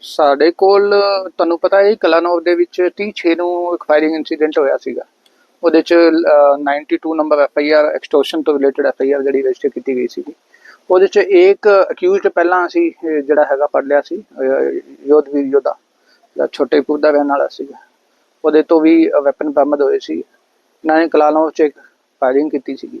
ਸਾਡੇ ਕੋਲ ਤੁਹਾਨੂੰ ਪਤਾ ਹੈ ਕਲਾਨੌਰ ਦੇ ਵਿੱਚ 36 ਨੂੰ ਇੱਕ ਫਾਇਰਿੰਗ ਇਨਸੀਡੈਂਟ ਹੋਇਆ ਸੀਗਾ। ਉਹਦੇ ਚ ਅਹ, 92 number F I R extortion ਤੋਂ ਰਿਲੇਟਡ ਐਫ ਆਈ ਆਰ ਜਿਹੜੀ ਰਜਿਸਟਰ ਕੀਤੀ ਗਈ ਸੀਗੀ। ਉਹਦੇ ਚ ਇੱਕ ਅਕਿਊਜ਼ਡ ਪਹਿਲਾਂ ਅਸੀਂ ਜਿਹੜਾ ਹੈਗਾ ਪੜ ਲਿਆ ਸੀ ਯੋਧਵੀਰ ਯੋਧਾ ਜਿਹੜਾ ਛੋਟੇ ਪੁੱਦਾ ਰਹਿਣ ਵਾਲਾ ਸੀਗਾ। ਉਹਦੇ ਤੋਂ ਵੀ ਵੈਪਨ ਬਰਾਮਦ ਹੋਏ ਸੀ। ਇਹਨਾਂ ਨੇ ਕਲਾਨੌਰ ਚ ਇੱਕ ਫਾਇਰਿੰਗ ਕੀਤੀ ਸੀਗੀ।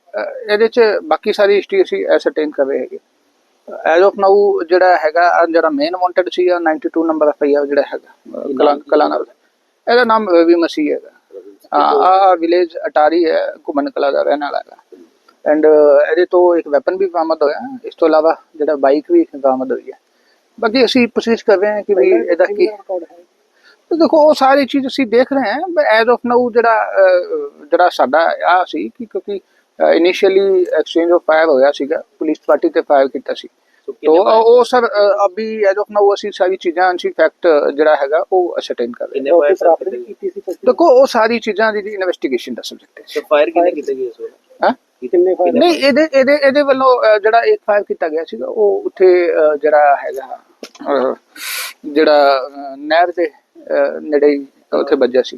ਇਹਦੇ ਚ ਬਾਕੀ ਸਾਰੀ ਹਿਸਟਰੀ ਅਸੀਂ ਐਸਰਟੇਨ ਕਰ ਰਹੇ ਹੈਗੇ। ਐਜ਼ ਆਫ ਨਾਊ ਜਿਹੜਾ ਹੈਗਾ ਜਿਹੜਾ ਮੇਨ ਵਾਂਟਡ ਸੀ ਆ 92 ਨੰਬਰ ਐਫ ਆਈ ਆਰ ਜਿਹੜਾ ਹੈਗਾ ਕਲਾ ਕਲਾਨੌਰ ਇਹਦਾ ਨਾਮ ਰਵੀ ਮਸੀਹ ਹੈਗਾ। ਆ ਵਿਲੇਜ ਅਟਾਰੀ ਹੈ ਘੁਮਨ ਕਲਾ ਦਾ ਰਹਿਣ ਵਾਲਾ ਹੈਗਾ। ਐਂਡ ਇਹਦੇ ਤੋਂ ਇੱਕ ਵੈਪਨ ਵੀ ਬਰਾਮਦ ਹੋਇਆ। ਇਸ ਤੋਂ ਇਲਾਵਾ ਜਿਹੜਾ ਬਾਈਕ ਵੀ ਬਰਾਮਦ ਹੋਈ ਹੈ। ਬਾਕੀ ਅਸੀਂ ਪੁੱਛਗਿੱਛ ਕਰ ਰਹੇ ਹਾਂ ਕਿ ਵੀ ਇਹਦਾ ਕੀ ਤੇ ਦੇਖੋ ਉਹ ਸਾਰੀ ਚੀਜ਼ ਅਸੀਂ ਦੇਖ ਰਹੇ ਹਾਂ ਐਜ਼ ਆਫ ਨਾਊ ਜਿਹੜਾ ਜਿਹੜਾ ਸਾਡਾ ਆ ਸੀ ਕਿ ਕਿਉਂਕਿ ਇਨੀਸ਼ੀਅਲੀ ਐਕਸਚੇਂਜ ਆਫ ਫਾਇਰ ਹੋਇਆ ਸੀਗਾ ਪੁਲਿਸ ਪਾਰਟੀ ਤੇ ਫਾਇਰ ਕੀਤਾ ਸੀ। ਤੋ ਉਹ ਸਰ ਅਭੀ ਐਜ਼ ਆਫ ਨਾਊ ਅਸੀਂ ਸਾਰੀ ਚੀਜ਼ਾਂ ਅਸੀਂ ਫੈਕਟ ਜਿਹੜਾ ਹੈਗਾ ਉਹ ਅਸਰਟੇਨ ਕਰ ਰਹੇ ਸੀ ਹਾਂ ਦੇਖੋ ਉਹ ਸਾਰੀ ਚੀਜ਼ਾਂ ਦੀ ਇਨਵੈਸਟੀਗੇਸ਼ਨ ਦਾ ਸਬਜੈਕਟ ਹੈ। ਤੇ ਫਾਇਰ ਕਿੰਨੇ ਕੀਤੇ ਗਏ ਸਰ ਹਾਂ? ਨਹੀਂ ਇਹਦੇ ਇਹਦੇ ਇਹਦੇ ਵੱਲੋਂ ਜਿਹੜਾ ਇੱਕ ਫਾਇਰ ਕੀਤਾ ਗਿਆ ਸੀਗਾ ਉਹ ਉੱਥੇ ਜਿਹੜਾ ਹੈਗਾ ਜਿਹੜਾ ਨਹਿਰ ਦੇ ਨੇੜੇ ਉੱਥੇ ਵੱਜਿਆ ਸੀ